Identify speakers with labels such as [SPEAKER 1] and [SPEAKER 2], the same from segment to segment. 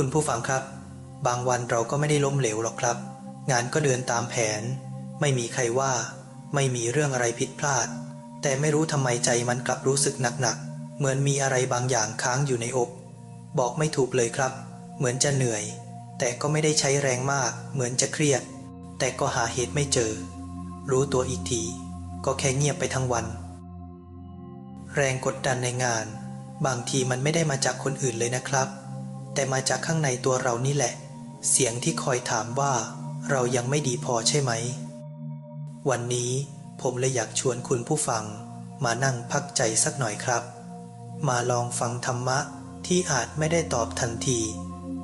[SPEAKER 1] คุณผู้ฟังครับ บางวันเราก็ไม่ได้ล้มเหลวหรอกครับ งานก็เดินตามแผน ไม่มีใครว่า ไม่มีเรื่องอะไรผิดพลาด แต่ไม่รู้ทำไมใจมันกลับรู้สึกหนักๆ เหมือนมีอะไรบางอย่างค้างอยู่ในอก บอกไม่ถูกเลยครับ เหมือนจะเหนื่อย แต่ก็ไม่ได้ใช้แรงมาก เหมือนจะเครียด แต่ก็หาเหตุไม่เจอ รู้ตัวอีกที ก็แค่เงียบไปทั้งวัน แรงกดดันในงาน บางทีมันไม่ได้มาจากคนอื่นเลยนะครับ แต่มาจากข้างในตัวเรานี่แหละ เสียงที่คอยถามว่า เรายังไม่ดีพอใช่ไหม วันนี้ผมเลยอยากชวนคุณผู้ฟัง มานั่งพักใจสักหน่อยครับ มาลองฟังธรรมะที่อาจไม่ได้ตอบทันที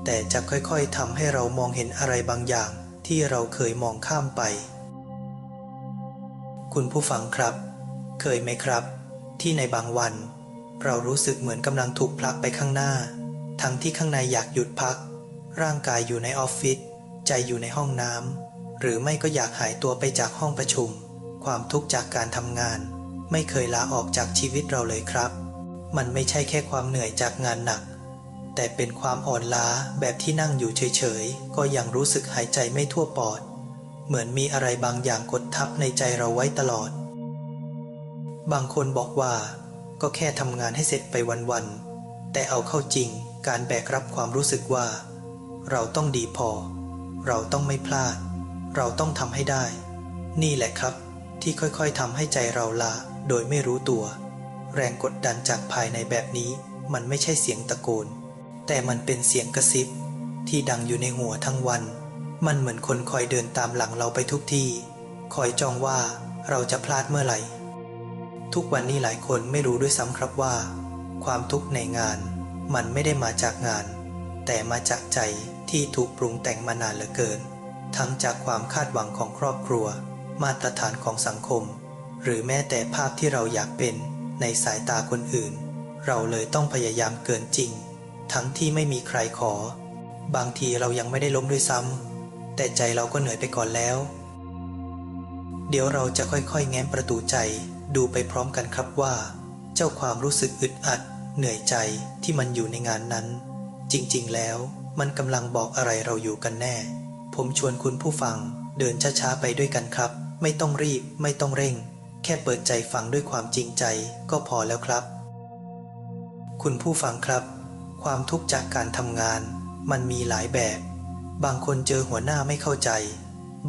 [SPEAKER 1] แต่จะค่อยๆทำให้เรามองเห็นอะไรบางอย่างที่เราเคยมองข้ามไป คุณผู้ฟังครับ เคยไหมครับ ที่ในบางวัน เรารู้สึกเหมือนกำลังถูกผลักไปข้างหน้า ทั้งที่ข้างในอยากหยุดพัก ร่างกายอยู่ในออฟฟิศใจอยู่ในห้องน้ำหรือไม่ก็อยากหายตัวไปจากห้องประชุม ความทุกข์จากการทำงาน ไม่เคยลาออกจากชีวิตเราเลยครับ มันไม่ใช่แค่ความเหนื่อยจากงานหนัก แต่เป็นความอ่อนล้าแบบที่นั่งอยู่เฉยๆ ก็ยังรู้สึกหายใจไม่ทั่วปอด เหมือนมีอะไรบางอย่างกดทับในใจเราไว้ตลอด บางคนบอกว่า ก็แค่ทำงานให้เสร็จไปวันๆแต่เอาเข้าจริง การแบกรับความรู้สึกว่า เราต้องดีพอ เราต้องไม่พลาด เราต้องทำให้ได้ นี่แหละครับ ที่ค่อยๆทำให้ใจเราลาโดยไม่รู้ตัว แรงกดดันจากภายในแบบนี้ มันไม่ใช่เสียงตะโกน แต่มันเป็นเสียงกระซิบ ที่ดังอยู่ในหัวทั้งวัน มันเหมือนคนคอยเดินตามหลังเราไปทุกที่ คอยจองว่าเราจะพลาดเมื่อไหร่ ทุกวันนี้หลายคนไม่รู้ด้วยซ้ำครับว่า ความทุกข์ในงาน มันไม่ได้มาจากงาน แต่มาจากใจที่ถูกปรุงแต่งมานานเหลือเกิน ทั้งจากความคาดหวังของครอบครัว มาตรฐานของสังคม หรือแม้แต่ภาพที่เราอยากเป็นในสายตาคนอื่น เราเลยต้องพยายามเกินจริง ทั้งที่ไม่มีใครขอ บางทีเรายังไม่ได้ล้มด้วยซ้ำแต่ใจเราก็เหนื่อยไปก่อนแล้ว เดี๋ยวเราจะค่อยๆ แง้มประตูใจดูไปพร้อมกันครับว่า เจ้าความรู้สึกอึดอัด เหนื่อยใจที่มันอยู่ในงานนั้น จริงๆ แล้วมันกำลังบอกอะไรเราอยู่กันแน่ ผมชวนคุณผู้ฟังเดินช้าๆไปด้วยกันครับ ไม่ต้องรีบไม่ต้องเร่ง แค่เปิดใจฟังด้วยความจริงใจก็พอแล้วครับ คุณผู้ฟังครับ ความทุกข์จากการทำงาน มันมีหลายแบบ บางคนเจอหัวหน้าไม่เข้าใจ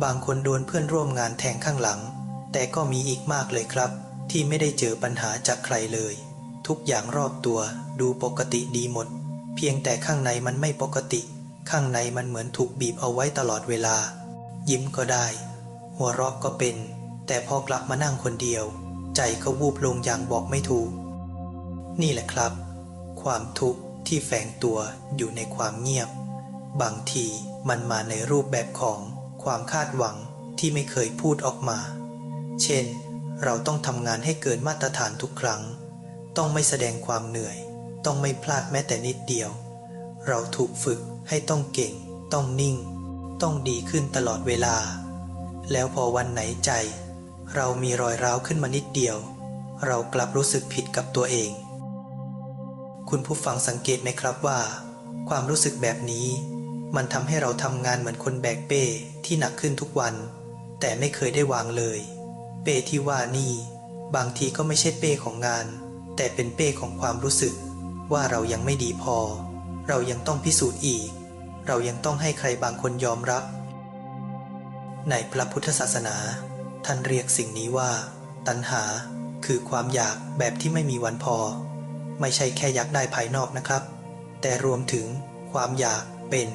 [SPEAKER 1] บางคนโดนเพื่อนร่วมงานแทงข้างหลัง แต่ก็มีอีกมากเลยครับ ที่ไม่ได้เจอปัญหาจากใครเลย ทุกอย่างรอบตัวดูปกติดีหมด เพียงแต่ข้างในมันไม่ปกติ ข้างในมันเหมือนถูกบีบเอาไว้ตลอดเวลา ยิ้มก็ได้ หัวเราะก็เป็น แต่พอกลับมานั่งคนเดียว ใจก็วูบลงอย่างบอกไม่ถูก นี่แหละครับ ความทุกข์ที่แฝงตัวอยู่ในความเงียบ บางทีมันมาในรูปแบบของความคาดหวังที่ไม่เคยพูดออกมา เช่น เราต้องทำงานให้เกินมาตรฐานทุกครั้ง ต้องไม่แสดงความเหนื่อย ต้องไม่พลาดแม้แต่นิดเดียว เราถูกฝึกให้ต้องเก่ง ต้องนิ่ง ต้องดีขึ้นตลอดเวลา แล้วพอวันไหนใจ เรามีรอยร้าวขึ้นมานิดเดียว เรากลับรู้สึกผิดกับตัวเอง คุณผู้ฟังสังเกตไหมครับว่า ความรู้สึกแบบนี้ มันทำให้เราทำงานเหมือนคนแบกเป้ที่หนักขึ้นทุกวัน แต่ไม่เคยได้วางเลย เป้ที่ว่านี่ บางทีก็ไม่ใช่เป้ของงาน แต่เป็นเป้ของความรู้สึก ว่าเรายังไม่ดีพอ เรายังต้องพิสูจน์อีก เรายังต้องให้ใครบางคนยอมรับ ในพระพุทธศาสนา ท่านเรียกสิ่งนี้ว่า ตัณหา คือความอยากแบบที่ไม่มีวันพอ ไม่ใช่แค่อยากได้ภายนอกนะครับ แต่รวมถึงความอยากเป็น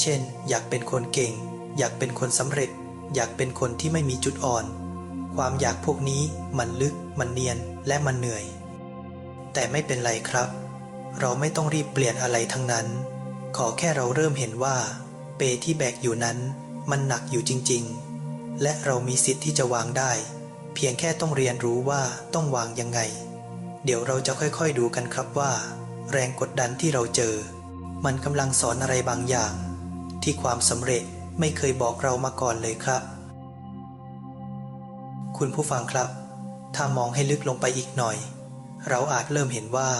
[SPEAKER 1] เช่น อยากเป็นคนเก่ง อยากเป็นคนสำเร็จ อยากเป็นคนที่ไม่มีจุดอ่อน ความอยากพวกนี้มันลึก มันเนียน และมันเหนื่อย แต่ไม่เป็นไรครับ เราไม่ต้องรีบเปลี่ยนอะไรทั้งนั้น ขอแค่เราเริ่มเห็นว่า เปที่แบกอยู่นั้นมันหนักอยู่จริง ๆ และเรามีสิทธิ์ที่จะวางได้ เพียงแค่ต้องเรียนรู้ว่าต้องวางยังไง เดี๋ยวเราจะค่อยๆดูกันครับว่า แรงกดดันที่เราเจอ มันกำลังสอนอะไรบางอย่าง ที่ความสำเร็จไม่เคยบอกเรามาก่อนเลยครับ คุณผู้ฟังครับ ถ้ามองให้ลึกลงไปอีกหน่อย เราอาจเริ่มเห็นว่า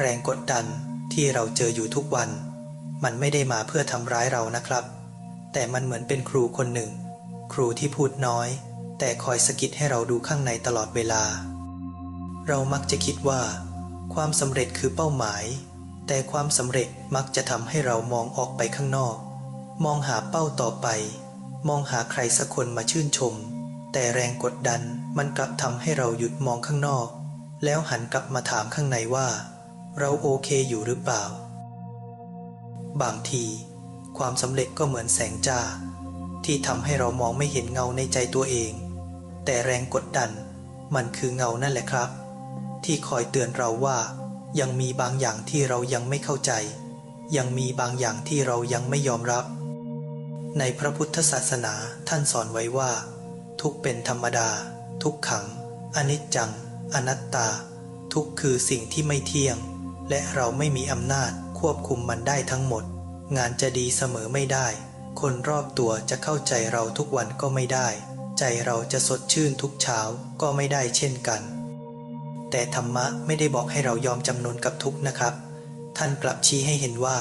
[SPEAKER 1] แรงกดดันที่เราเจออยู่ทุกวัน มันไม่ได้มาเพื่อทำร้ายเรานะครับ แต่มันเหมือนเป็นครูคนหนึ่ง ครูที่พูดน้อย แต่คอยสะกิดให้เราดูข้างในตลอดเวลา เรามักจะคิดว่า ความสำเร็จคือเป้าหมาย แต่ความสำเร็จมักจะทำให้เรามองออกไปข้างนอก มองหาเป้าต่อไป มองหาใครสักคนมาชื่นชม แต่แรงกดดันมันกลับทำให้เราหยุดมองข้างนอก แล้วหันกลับมาถามข้างในว่า เราโอเคอยู่หรือเปล่า บางที ความสำเร็จก็เหมือนแสงจ้า ที่ทำให้เรามองไม่เห็นเงาในใจตัวเอง แต่แรงกดดันมันคือเงานั่นแหละครับ ที่คอยเตือนเราว่า ยังมีบางอย่างที่เรายังไม่เข้าใจ ยังมีบางอย่างที่เรายังไม่ยอมรับ ในพระพุทธศาสนาท่านสอนไว้ว่า ทุกเป็นธรรมดา ทุกขัง อนิจจัง อนัตตา ทุกคือสิ่งที่ไม่เที่ยง และเราไม่มีอำนาจควบคุมมันได้ทั้งหมด งานจะดีเสมอไม่ได้ คนรอบตัวจะเข้าใจเราทุกวันก็ไม่ได้ ใจเราจะสดชื่นทุกเช้าก็ไม่ได้เช่นกัน แต่ธรรมะไม่ได้บอกให้เรายอมจำนนกับทุกนะครับ ท่านกลับชี้ให้เห็นว่า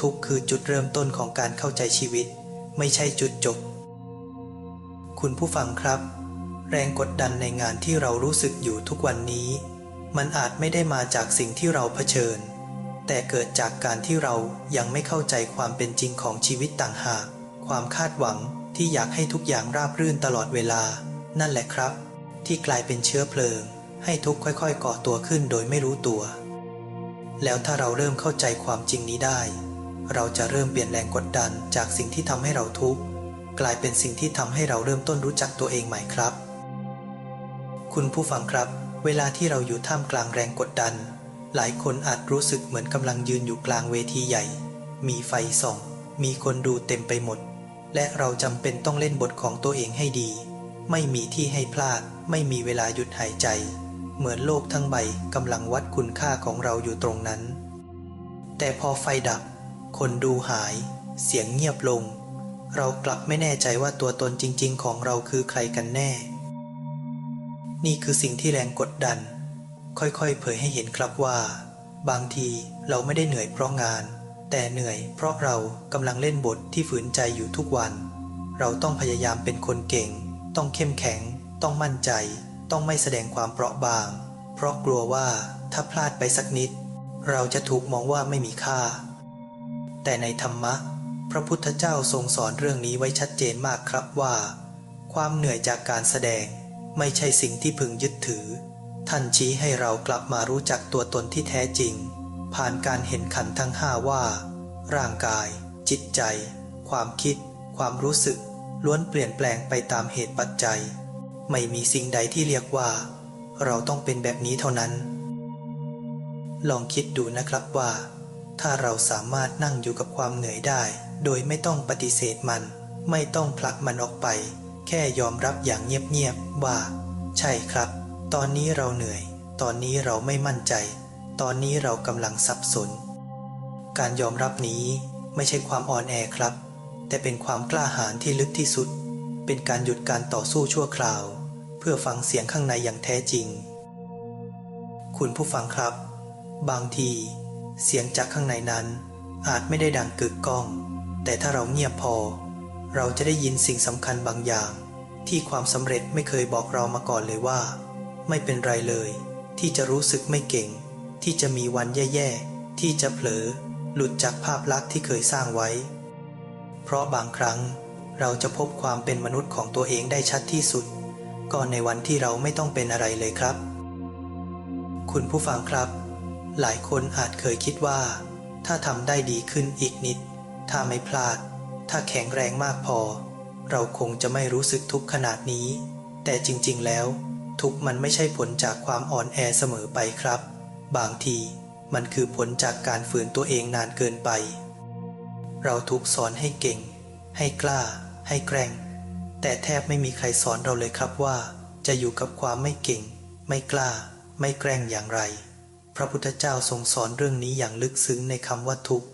[SPEAKER 1] ทุกคือจุดเริ่มต้นของการเข้าใจชีวิต ไม่ใช่จุดจบ คุณผู้ฟังครับ แรงกดดันในงานที่เรารู้สึกอยู่ทุกวันนี้ มันอาจไม่ได้มาจากสิ่งที่เราเผชิญ แต่เกิดจากการที่เรายังไม่เข้าใจความเป็นจริงของชีวิตต่างหาก ความคาดหวังที่อยากให้ทุกอย่างราบรื่นตลอดเวลา นั่นแหละครับ ที่กลายเป็นเชื้อเพลิง ให้ทุกค่อยๆก่อตัวขึ้นโดยไม่รู้ตัว แล้วถ้าเราเริ่มเข้าใจความจริงนี้ได้ เราจะเริ่มเปลี่ยนแรงกดดันจากสิ่งที่ทำให้เราทุกข์กลายเป็นสิ่งที่ทำให้เราเริ่มต้นรู้จักตัวเองใหม่ครับ คุณผู้ฟังครับ เวลาที่เราอยู่ท่ามกลางแรงกดดัน หลายคนอาจรู้สึกเหมือนกำลังยืนอยู่กลางเวทีใหญ่ มีไฟส่อง มีคนดูเต็มไปหมด และเราจำเป็นต้องเล่นบทของตัวเองให้ดี ไม่มีที่ให้พลาด ไม่มีเวลาหยุดหายใจ เหมือนโลกทั้งใบกำลังวัดคุณค่าของเราอยู่ตรงนั้น แต่พอไฟดับ คนดูหาย เสียงเงียบลง เรากลับไม่แน่ใจว่าตัวตนจริง ๆ ของเราคือใครกันแน่ นี่คือสิ่งที่แรงกดดัน ค่อยๆ เผยให้เห็นครับว่า บางทีเราไม่ได้เหนื่อยเพราะงาน แต่เหนื่อยเพราะเรากำลังเล่นบทที่ฝืนใจอยู่ทุกวัน เราต้องพยายามเป็นคนเก่ง ต้องเข้มแข็ง ต้องมั่นใจ ต้องไม่แสดงความเปราะบาง เพราะกลัวว่าถ้าพลาดไปสักนิด เราจะถูกมองว่าไม่มีค่า แต่ในธรรมะ พระพุทธเจ้าทรงสอนเรื่องนี้ไว้ชัดเจนมากครับว่า ความเหนื่อยจากการแสดง ไม่ใช่สิ่งที่พึงยึดถือ ท่านชี้ให้เรากลับมารู้จักตัวตนที่แท้จริง ผ่านการเห็นขันทั้งห้าว่า ร่างกาย จิตใจ ความคิด ความรู้สึก ล้วนเปลี่ยนแปลงไปตามเหตุปัจจัย ไม่มีสิ่งใดที่เรียกว่า เราต้องเป็นแบบนี้เท่านั้น ลองคิดดูนะครับว่า ถ้าเราสามารถนั่งอยู่กับความเหนื่อยได้ โดยไม่ต้องปฏิเสธมัน ไม่ต้องผลักมันออกไป แค่ยอมรับอย่างเงียบๆว่า ใช่ครับ ตอนนี้เราเหนื่อย ตอนนี้เราไม่มั่นใจ ตอนนี้เรากำลังสับสน การยอมรับนี้ไม่ใช่ความอ่อนแอครับ แต่เป็นความกล้าหาญที่ลึกที่สุด เป็นการหยุดการต่อสู้ชั่วคราว เพื่อฟังเสียงข้างในอย่างแท้จริง คุณผู้ฟังครับ บางที เสียงจากข้างในนั้นอาจไม่ได้ดังกึกก้อง แต่ถ้าเราเงียบพอ เราจะได้ยินสิ่งสำคัญบางอย่าง ที่ความสำเร็จไม่เคยบอกเรามาก่อนเลยว่า ไม่เป็นไรเลย ที่จะรู้สึกไม่เก่ง ที่จะมีวันแย่ๆ ที่จะเผลอ หลุดจากภาพลักษณ์ที่เคยสร้างไว้ เพราะบางครั้งเราจะพบความเป็นมนุษย์ของตัวเองได้ชัดที่สุดก่อนในวันที่เราไม่ต้องเป็นอะไรเลยครับ คุณผู้ฟังครับ หลายคนอาจเคยคิดว่า ถ้าทำได้ดีขึ้นอีกนิด ถ้าไม่พลาด ถ้าแข็งแรงมากพอ เราคงจะไม่รู้สึกทุกข์ขนาดนี้ แต่จริงๆแล้ว ทุกมันไม่ใช่ผลจากความอ่อนแอเสมอไปครับ บางทีมันคือผลจากการฝืนตัวเองนานเกินไป เราถูกสอนให้เก่ง ให้กล้า ให้แกร่ง แต่แทบไม่มีใครสอนเราเลยครับว่า จะอยู่กับความไม่เก่ง ไม่กล้า ไม่แกร่งอย่างไร พระพุทธเจ้าทรงสอนเรื่องนี้อย่างลึกซึ้งในคำว่าทุกข์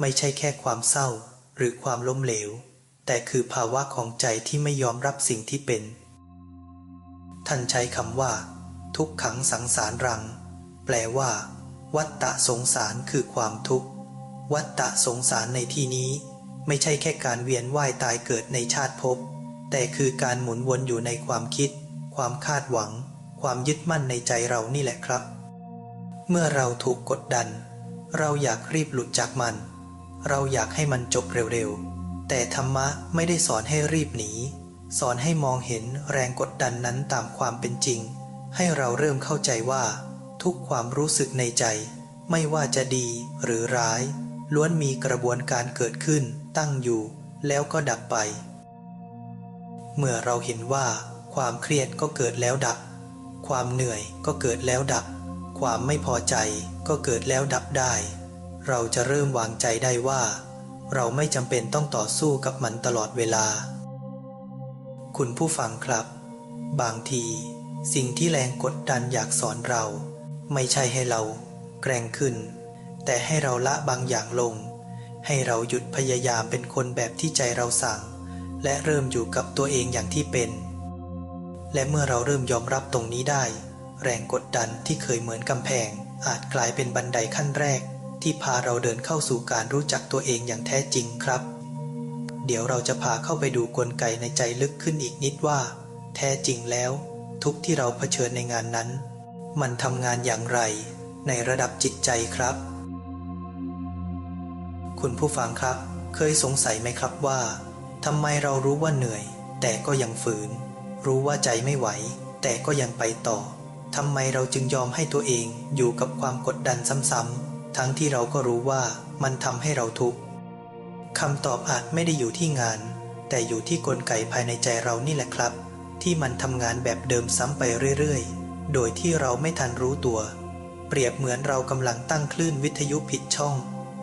[SPEAKER 1] ไม่ใช่แค่ความเศร้า หรือความล้มเหลว แต่คือภาวะของใจที่ไม่ยอมรับสิ่งที่เป็น ท่านใช้คำว่า ทุกขังสังสารรัง แปลว่า วัตตะสงสารคือความทุกข์ววัฏฏะสงสารในที่นี้ ไม่ใช่แค่การเวียนว่ายตายเกิดในชาติภพแต่คือการหมุนวนอยู่ในความคิด ความคาดหวัง ความยึดมั่นในใจเรานี่แหละครับ เมื่อเราถูกกดดัน เราอยากรีบหลุดจากมัน เราอยากให้มันจบเร็วๆ แต่ธรรมะไม่ได้สอนให้รีบหนี สอนให้มองเห็นแรงกดดันนั้นตามความเป็นจริง ให้เราเริ่มเข้าใจว่า ทุกความรู้สึกในใจ ไม่ว่าจะดีหรือร้าย ล้วนมีกระบวนการเกิดขึ้น ตั้งอยู่ แล้วก็ดับไป เมื่อเราเห็นว่า ความเครียดก็เกิดแล้วดับ ความเหนื่อยก็เกิดแล้วดับ ความไม่พอใจก็เกิดแล้วดับได้ เราจะเริ่มวางใจได้ว่า เราไม่จำเป็นต้องต่อสู้กับมันตลอดเวลา คุณผู้ฟังครับ บางที สิ่งที่แรงกดดันอยากสอนเรา ไม่ใช่ให้เรา แกร่งขึ้น แต่ให้เราละบางอย่างลง ให้เราหยุดพยายามเป็นคนแบบที่ใจเราสั่ง และเริ่มอยู่กับตัวเองอย่างที่เป็น และเมื่อเราเริ่มยอมรับตรงนี้ได้ แรงกดดันที่เคยเหมือนกำแพงอาจกลายเป็นบันไดขั้นแรก ที่พาเราเดินเข้าสู่การรู้จักตัวเองอย่างแท้จริงครับ เดี๋ยวเราจะพาเข้าไปดูกลไกในใจลึกขึ้นอีกนิดว่า แท้จริงแล้ว ทุกที่เราเผชิญในงานนั้น มันทำงานอย่างไร ในระดับจิตใจครับ คุณผู้ฟังครับ เคยสงสัยไหมครับว่าทำไมเรารู้ว่าเหนื่อย แต่ก็ยังฝืน รู้ว่าใจไม่ไหว แต่ก็ยังไปต่อทำไมเราจึงยอมให้ตัวเองอยู่กับความกดดันซ้ำๆ ทั้งที่เราก็รู้ว่ามันทำให้เราทุกข์คำตอบอาจไม่ได้อยู่ที่งาน แต่อยู่ที่กลไกภายในใจเรานี่แหละครับ ที่มันทำงานแบบเดิมซ้ำไปเรื่อยๆ โดยที่เราไม่ทันรู้ตัว เปรียบเหมือนเรากำลังตั้งคลื่นวิทยุผิดช่อง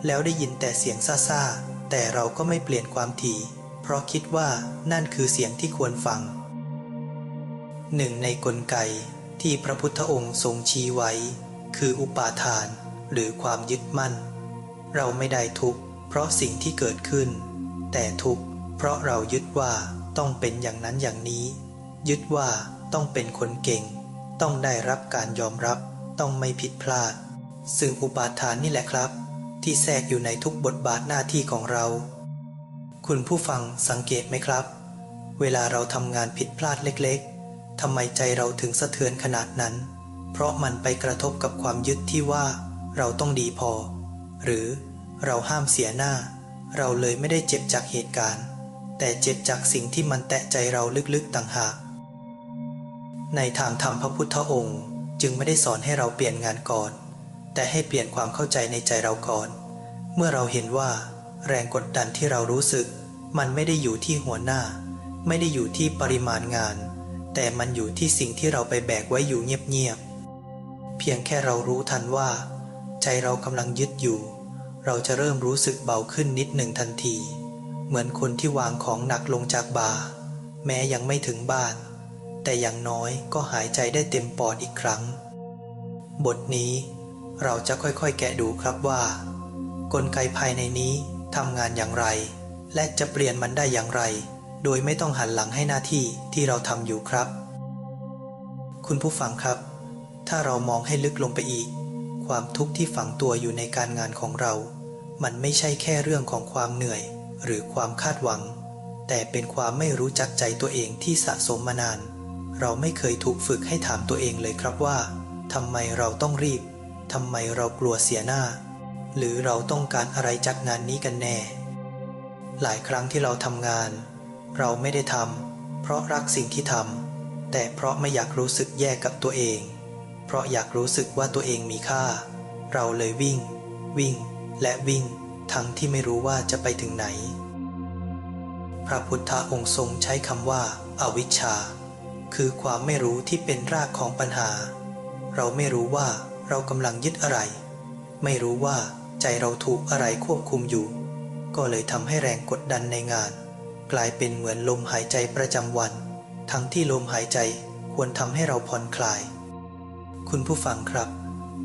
[SPEAKER 1] แล้วได้ยินแต่เสียงซ่าๆ แต่เราก็ไม่เปลี่ยนความถี่ เพราะคิดว่านั่นคือเสียงที่ควรฟังหนึ่งในกลไกที่พระพุทธองค์ทรงชี้ไว้ คืออุปาทาน หรือความยึดมั่น เราไม่ได้ทุกข์เพราะสิ่งที่เกิดขึ้น แต่ทุกข์เพราะเรายึดว่าต้องเป็นอย่างนั้นอย่างนี้ ยึดว่าต้องเป็นคนเก่ง ต้องได้รับการยอมรับต้องไม่ผิดพลาด ซึ่งอุปาทานนี่แหละครับ ที่แทรกอยู่ในทุกบทบาทหน้าที่ของเรา คุณผู้ฟังสังเกตไหมครับ เวลาเราทำงานผิดพลาดเล็กๆทำไมใจเราถึงสะเทือนขนาดนั้น เพราะมันไปกระทบกับความยึดที่ว่า เราต้องดีพอ หรือเราห้ามเสียหน้า เราเลยไม่ได้เจ็บจากเหตุการณ์ แต่เจ็บจากสิ่งที่มันแตะใจเราลึกๆต่างหาก ในทางธรรมพระพุทธองค์จึงไม่ได้สอนให้เราเปลี่ยนงานก่อน แต่ให้เปลี่ยนความเข้าใจในใจเราก่อน เมื่อเราเห็นว่า แรงกดดันที่เรารู้สึก มันไม่ได้อยู่ที่หัวหน้า ไม่ได้อยู่ที่ปริมาณงาน แต่มันอยู่ที่สิ่งที่เราไปแบกไว้อยู่เงียบๆเพียงแค่เรารู้ทันว่า ใจเรากำลังยึดอยู่ เราจะเริ่มรู้สึกเบาขึ้นนิดหนึ่งทันที เหมือนคนที่วางของหนักลงจากบ่า แม้ยังไม่ถึงบ้าน แต่อย่างน้อยก็หายใจได้เต็มปอดอีกครั้ง บทนี้เราจะค่อยๆแกะดูครับว่า กลไกภายในนี้ทำงานอย่างไร และจะเปลี่ยนมันได้อย่างไร โดยไม่ต้องหันหลังให้หน้าที่ที่เราทำอยู่ครับ คุณผู้ฟังครับ ถ้าเรามองให้ลึกลงไปอีก ความทุกข์ที่ฝังตัวอยู่ในการงานของเรา มันไม่ใช่แค่เรื่องของความเหนื่อย หรือความคาดหวัง แต่เป็นความไม่รู้จักใจตัวเองที่สะสมมานาน เราไม่เคยถูกฝึกให้ถามตัวเองเลยครับว่าทำไมเราต้องรีบทำไมเรากลัวเสียหน้า หรือเราต้องการอะไรจากงานนี้กันแน่ หลายครั้งที่เราทำงาน เราไม่ได้ทำเพราะรักสิ่งที่ทำแต่เพราะไม่อยากรู้สึกแย่กับตัวเอง เพราะอยากรู้สึกว่าตัวเองมีค่า เราเลยวิ่ง วิ่ง และวิ่ง ทั้งที่ไม่รู้ว่าจะไปถึงไหน พระพุทธองค์ทรงใช้คำว่าอาวิชชา คือความไม่รู้ที่เป็นรากของปัญหา เราไม่รู้ว่าเรากำลังยึดอะไร ไม่รู้ว่าใจเราถูกอะไรควบคุมอยู่ ก็เลยทำให้แรงกดดันในงาน กลายเป็นเหมือนลมหายใจประจำวัน ทั้งที่ลมหายใจควรทำให้เราผ่อนคลาย คุณผู้ฟังครับ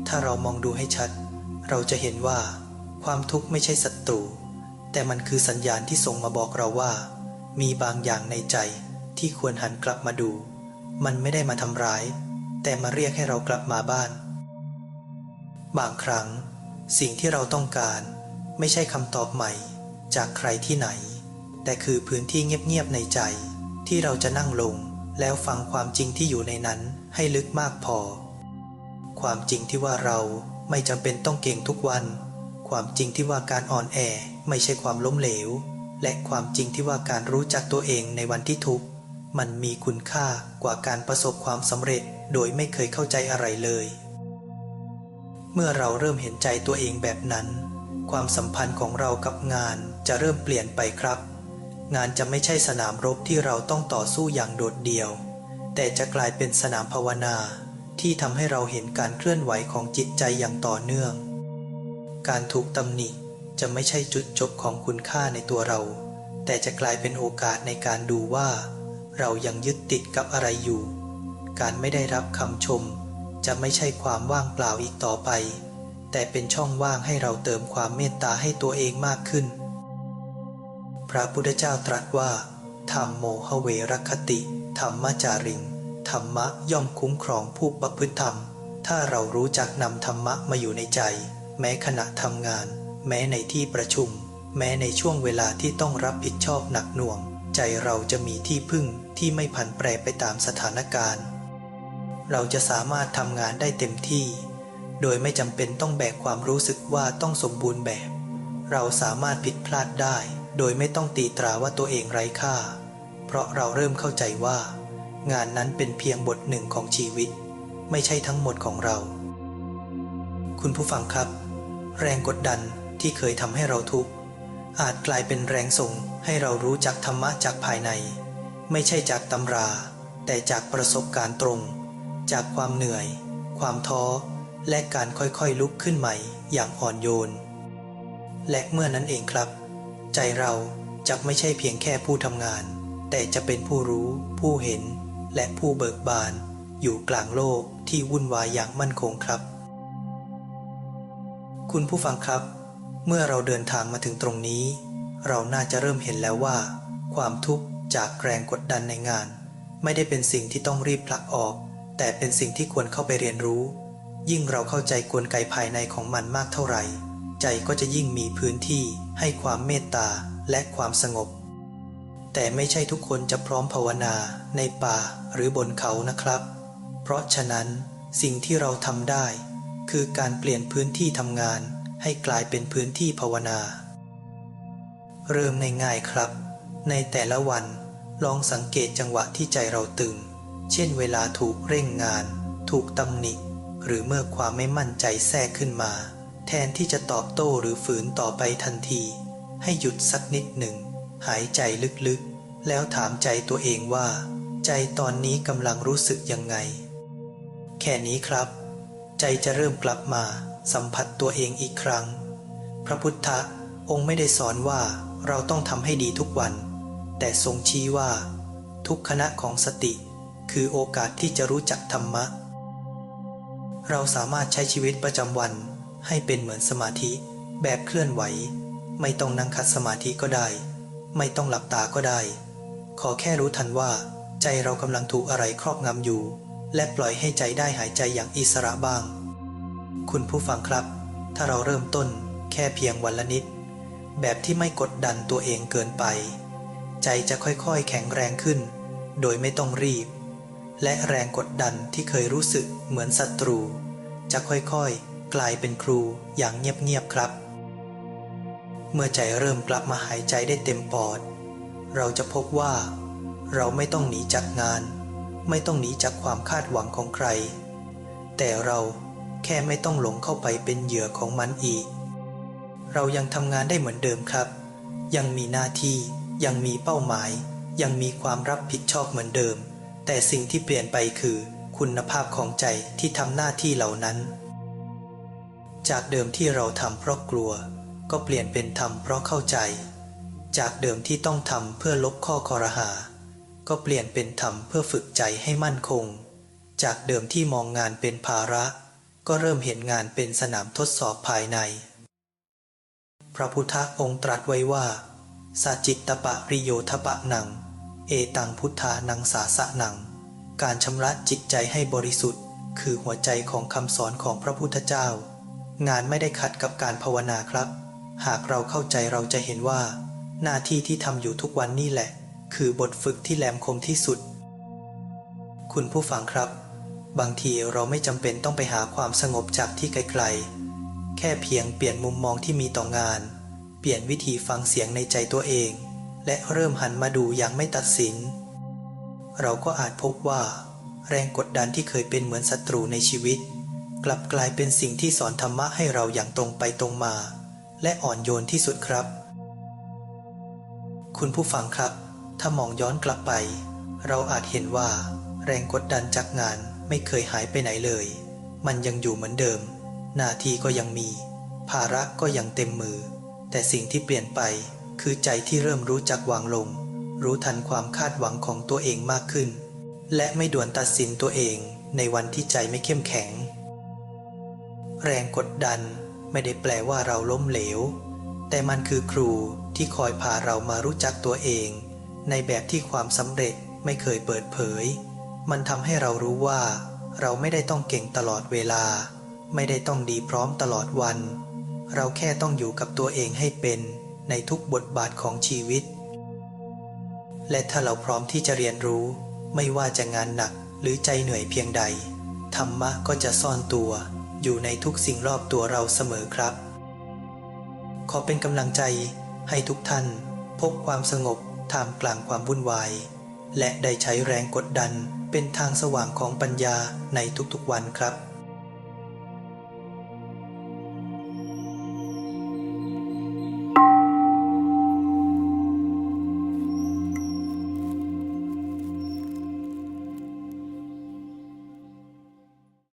[SPEAKER 1] ถ้าเรามองดูให้ชัด เราจะเห็นว่า ความทุกข์ไม่ใช่ศัตรู แต่มันคือสัญญาณที่ส่งมาบอกเราว่า มีบางอย่างในใจที่ควรหันกลับมาดู มันไม่ได้มาทำร้าย แต่มาเรียกให้เรากลับมาบ้าน บางครั้ง สิ่งที่เราต้องการ ไม่ใช่คำตอบใหม่ จากใครที่ไหน แต่คือพื้นที่เงียบๆในใจ ที่เราจะนั่งลงแล้วฟังความจริงที่อยู่ในนั้นให้ลึกมากพอ ความจริงที่ว่าเราไม่จำเป็นต้องเก่งทุกวัน ความจริงที่ว่าการอ่อนแอไม่ใช่ความล้มเหลว และความจริงที่ว่าการรู้จักตัวเองในวันที่ทุกข์มันมีคุณค่ากว่าการประสบความสำเร็จโดยไม่เคยเข้าใจอะไรเลย เมื่อเราเริ่มเห็นใจตัวเองแบบนั้น ความสัมพันธ์ของเรากับงานจะเริ่มเปลี่ยนไปครับ งานจะไม่ใช่สนามรบที่เราต้องต่อสู้อย่างโดดเดี่ยว แต่จะกลายเป็นสนามภาวนา ที่ทำให้เราเห็นการเคลื่อนไหวของจิตใจอย่างต่อเนื่อง การถูกตำหนิจะไม่ใช่จุดจบของคุณค่าในตัวเรา แต่จะกลายเป็นโอกาสในการดูว่า เรายังยึดติดกับอะไรอยู่ การไม่ได้รับคำชม จะไม่ใช่ความว่างเปล่าอีกต่อไป แต่เป็นช่องว่างให้เราเติมความเมตตาให้ตัวเองมากขึ้น พระพุทธเจ้าตรัสว่าธรรมโมหเวรคติธรรมจาริง ธรรมะย่อมคุ้มครองผู้ประพฤติธรรม ถ้าเรารู้จักนำธรรมะมาอยู่ในใจ แม้ขณะทำงาน แม้ในที่ประชุม แม้ในช่วงเวลาที่ต้องรับผิดชอบหนักหน่วง ใจเราจะมีที่พึ่งที่ไม่ผันแปรไปตามสถานการณ์ เราจะสามารถทำงานได้เต็มที่ โดยไม่จำเป็นต้องแบกความรู้สึกว่าต้องสมบูรณ์แบบ เราสามารถผิดพลาดได้ โดยไม่ต้องตีตราว่าตัวเองไร้ค่า เพราะเราเริ่มเข้าใจว่า งานนั้นเป็นเพียงบทหนึ่งของชีวิต ไม่ใช่ทั้งหมดของเรา คุณผู้ฟังครับ แรงกดดันที่เคยทำให้เราทุกข์อาจกลายเป็นแรงส่งให้เรารู้จักธรรมะจากภายใน ไม่ใช่จากตำรา แต่จากประสบการณ์ตรง จากความเหนื่อย ความท้อ และการค่อยๆลุกขึ้นใหม่อย่างอ่อนโยน และเมื่อนั้นเองครับ ใจเราจะไม่ใช่เพียงแค่ผู้ทำงาน แต่จะเป็นผู้รู้ผู้เห็น และผู้เบิกบาน อยู่กลางโลกที่วุ่นวายอย่างมั่นคงครับ คุณผู้ฟังครับ เมื่อเราเดินทางมาถึงตรงนี้ เราน่าจะเริ่มเห็นแล้วว่า ความทุกข์จากแรงกดดันในงาน ไม่ได้เป็นสิ่งที่ต้องรีบผลักออก แต่เป็นสิ่งที่ควรเข้าไปเรียนรู้ ยิ่งเราเข้าใจกลไกภายในของมันมากเท่าไหร่ ใจก็จะยิ่งมีพื้นที่ให้ความเมตตาและความสงบ แต่ไม่ใช่ทุกคนจะพร้อมภาวนาในป่าหรือบนเขานะครับ เพราะฉะนั้นสิ่งที่เราทำได้ คือการเปลี่ยนพื้นที่ทำงานให้กลายเป็นพื้นที่ภาวนา เริ่มง่ายๆครับ ในแต่ละวันลองสังเกตจังหวะที่ใจเราตึง เช่นเวลาถูกเร่งงาน ถูกตำหนิ หรือเมื่อความไม่มั่นใจแทรกขึ้นมา แทนที่จะตอบโต้หรือฝืนต่อไปทันที ให้หยุดสักนิดหนึ่ง หายใจลึกๆ แล้วถามใจตัวเองว่า ใจตอนนี้กำลังรู้สึกยังไง แค่นี้ครับ ใจจะเริ่มกลับมาสัมผัสตัวเองอีกครั้ง พระพุทธะองค์ไม่ได้สอนว่าเราต้องทำให้ดีทุกวัน แต่ทรงชี้ว่า ทุกขณะของสติ คือโอกาสที่จะรู้จักธรรมะ เราสามารถใช้ชีวิตประจำวัน ให้เป็นเหมือนสมาธิแบบเคลื่อนไหว ไม่ต้องนั่งคัดสมาธิก็ได้ ไม่ต้องหลับตาก็ได้ ขอแค่รู้ทันว่า ใจเรากำลังถูกอะไรครอบงำอยู่ และปล่อยให้ใจได้หายใจอย่างอิสระบ้าง คุณผู้ฟังครับ ถ้าเราเริ่มต้นแค่เพียงวันละนิด แบบที่ไม่กดดันตัวเองเกินไป ใจจะค่อยๆ แข็งแรงขึ้น โดยไม่ต้องรีบ และแรงกดดันที่เคยรู้สึกเหมือนศัตรู จะค่อยๆ กลายเป็นครูอย่างเงียบๆครับ เมื่อใจเริ่มกลับมาหายใจได้เต็มปอด เราจะพบว่า เราไม่ต้องหนีจากงาน ไม่ต้องหนีจากความคาดหวังของใคร แต่เราแค่ไม่ต้องหลงเข้าไปเป็นเหยื่อของมันอีก เรายังทำงานได้เหมือนเดิมครับ ยังมีหน้าที่ยังมีเป้าหมาย ยังมีความรับผิดชอบเหมือนเดิม แต่สิ่งที่เปลี่ยนไปคือคุณภาพของใจที่ทำหน้าที่เหล่านั้น จากเดิมที่เราทำเพราะกลัว ก็เปลี่ยนเป็นทำเพราะเข้าใจ จากเดิมที่ต้องทำเพื่อลบข้อคอรหา ก็เปลี่ยนเป็นทำเพื่อฝึกใจให้มั่นคง จากเดิมที่มองงานเป็นภาระ ก็เริ่มเห็นงานเป็นสนามทดสอบภายใน พระพุทธองค์ตรัสไว้ว่าสัจิตตปะริโยทปะหนัง เอตังพุทธานังสาสะหนัง การชำระจิตใจให้บริสุทธิ์ คือหัวใจของคำสอนของพระพุทธเจ้า งานไม่ได้ขัดกับการภาวนาครับ หากเราเข้าใจเราจะเห็นว่า หน้าที่ที่ทำอยู่ทุกวันนี่แหละ คือบทฝึกที่แหลมคมที่สุด คุณผู้ฟังครับ บางทีเราไม่จำเป็นต้องไปหาความสงบจากที่ไกลๆ แค่เพียงเปลี่ยนมุมมองที่มีต่องาน เปลี่ยนวิธีฟังเสียงในใจตัวเอง และเริ่มหันมาดูอย่างไม่ตัดสิน เราก็อาจพบว่า แรงกดดันที่เคยเป็นเหมือนศัตรูในชีวิต กลับกลายเป็นสิ่งที่สอนธรรมะให้เราอย่างตรงไปตรงมา และอ่อนโยนที่สุดครับ คุณผู้ฟังครับ ถ้ามองย้อนกลับไป เราอาจเห็นว่า แรงกดดันจากงานไม่เคยหายไปไหนเลย มันยังอยู่เหมือนเดิม หน้าที่ก็ยังมี ภาระก็ยังเต็มมือ แต่สิ่งที่เปลี่ยนไปคือใจที่เริ่มรู้จักวางลง รู้ทันความคาดหวังของตัวเองมากขึ้น และไม่ด่วนตัดสินตัวเองในวันที่ใจไม่เข้มแข็ง แรงกดดัน ไม่ได้แปลว่าเราล้มเหลว แต่มันคือครูที่คอยพาเรามารู้จักตัวเอง ในแบบที่ความสำเร็จไม่เคยเปิดเผย มันทำให้เรารู้ว่า เราไม่ได้ต้องเก่งตลอดเวลา ไม่ได้ต้องดีพร้อมตลอดวัน เราแค่ต้องอยู่กับตัวเองให้เป็นในทุกบทบาทของชีวิต และถ้าเราพร้อมที่จะเรียนรู้ ไม่ว่าจะงานหนักหรือใจเหนื่อยเพียงใด ธรรมะก็จะซ่อนตัว อยู่ในทุกสิ่งรอบตัวเราเสมอครับ ขอเป็นกำลังใจให้ทุกท่านพบความสงบท่ามกลางความวุ่นวาย และได้ใช้แรงกดดันเป็นทางสว่างของปัญญาในทุกๆวันครับ